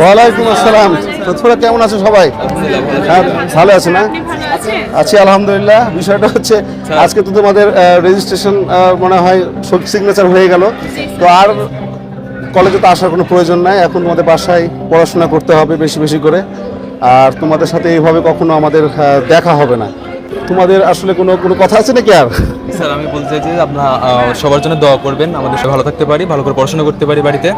ওয়ালাইকুম আসসালাম। তোরা কেমন আছো সবাই? হ্যাঁ ভালো আছে না? আছি আলহামদুলিল্লাহ। বিষয়টা হচ্ছে, আজকে তো তোমাদের রেজিস্ট্রেশন মনে হয় সিগনেচার হয়ে গেল। তো আর কলেজে তো আসার কোনো প্রয়োজন নাই। এখন তোমাদের বাসায় পড়াশোনা করতে হবে বেশি বেশি করে। আর তোমাদের সাথে এইভাবে কখনো আমাদের দেখা হবে না। তোমাদের আসলে কোনো কোনো কথা আছে নাকি আর? স্যার, আমি বলতে চাই যে আপনারা সবার জন্য দোয়া করবেন। আমাদের ভালো থাকতে পারি, ভালো করে পড়াশোনা করতে পারি বাড়িতে।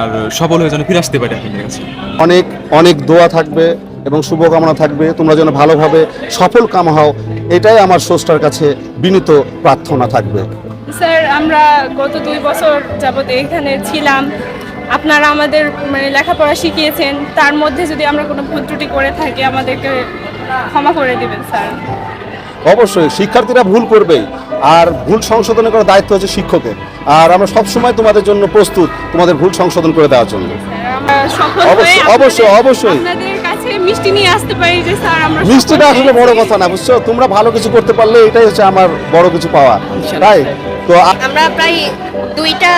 আর সফল হয়ে যেন ফিরে আসতে পারি আপনাদের কাছে। অনেক অনেক দোয়া থাকবে এবং শুভকামনা থাকবে। তোমরা যেন ভালোভাবে সফল কাম হও এটাই আমার স্রষ্টার কাছে বিনীত প্রার্থনা থাকবে। স্যার আমরা গত দুই বছর যাবত এখানে ছিলাম। আপনারা আমাদের মানে লেখাপড়া শিখিয়েছেন। তার মধ্যে যদি আমরা কোনো ভুল ত্রুটি করে থাকি আমাদেরকে ক্ষমা করে দিবেন স্যার। অবশ্যই শিক্ষার্থীরা ভুল করবেই। আর ভুল সংশোধন করার দায়িত্ব হচ্ছে শিক্ষকের। আর আমরা সবসময় তোমাদের জন্য প্রস্তুত তোমাদের ভুল সংশোধন করে দেওয়ার জন্য। অবশ্যই, অবশ্যই, অবশ্যই। আপনাদের কাছে মিষ্টি নিয়ে আসতে পারি যে স্যার আমরা মিষ্টিটা আসলে বড় কথা না বুঝছ? তোমরা ভালো কিছু করতে পারলে এটাই হচ্ছে আমার বড় কিছু পাওয়া তাই? তো আমরা প্রায় দুইটা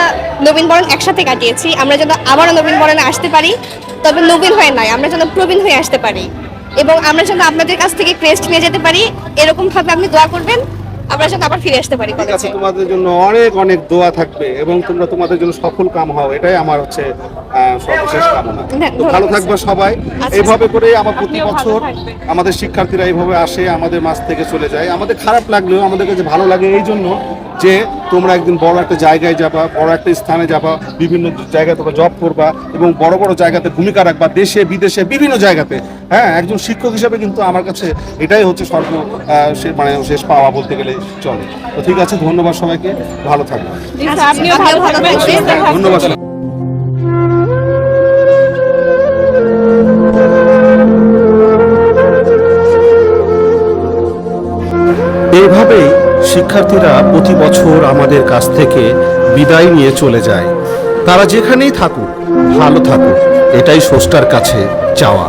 নবীনবরণ একসাথে কাটিয়েছি। আমরা যেন আবারও নবীনবরণে আসতে পারি তবে নবীন হয়ে নয় আমরা যেন প্রবীণ হয়ে আসতে পারি। এবং আমরা যেন আপনাদের কাছ থেকে ক্রেস্ট নিয়ে যেতে পারি। এরকম ভাবে আপনি দোয়া করবেন। আমরা যেন আবার ফিরে আসতে পারি কলেজে তোমাদের জন্য অনেক অনেক দোয়া থাকবে এবং তোমরা তোমাদের জন্য সফল কাম হও। এটাই আমার হচ্ছে সর্বশেষ কামনা। তো ভালো থাকবে সবাই। আচ্ছা। এইভাবে করে আমার প্রতি বছর আমাদের শিক্ষার্থীরা এইভাবে আসে আমাদের মাছ থেকে চলে যায়। আমাদের খারাপ লাগলেও আমাদের কাছে ভালো লাগে এই জন্য যে তোমরা একদিন বড় একটা জায়গায় যাবা বড় একটা স্থানে যাবা বিভিন্ন জায়গায় তোমরা জব করবা এবং বড় বড় জায়গাতে ভূমিকা রাখবা দেশে বিদেশে বিভিন্ন জায়গাতে। হ্যাঁ একজন শিক্ষক হিসেবে কিন্তু আমার কাছে এটাই হচ্ছে সর্ব মানে শেষ পাওয়া বলতে গেলে চলে। তো ঠিক আছে ধন্যবাদ সবাইকে ভালো সুস্থ থাকবেন। ধন্যবাদ এইভাবেই শিক্ষার্থীরা প্রতি বছর আমাদের কাছ থেকে বিদায় নিয়ে চলে যায়। তারা যেখানেই থাকুক, ভালো থাকুক, এটাই স্রষ্টার কাছে চাওয়া।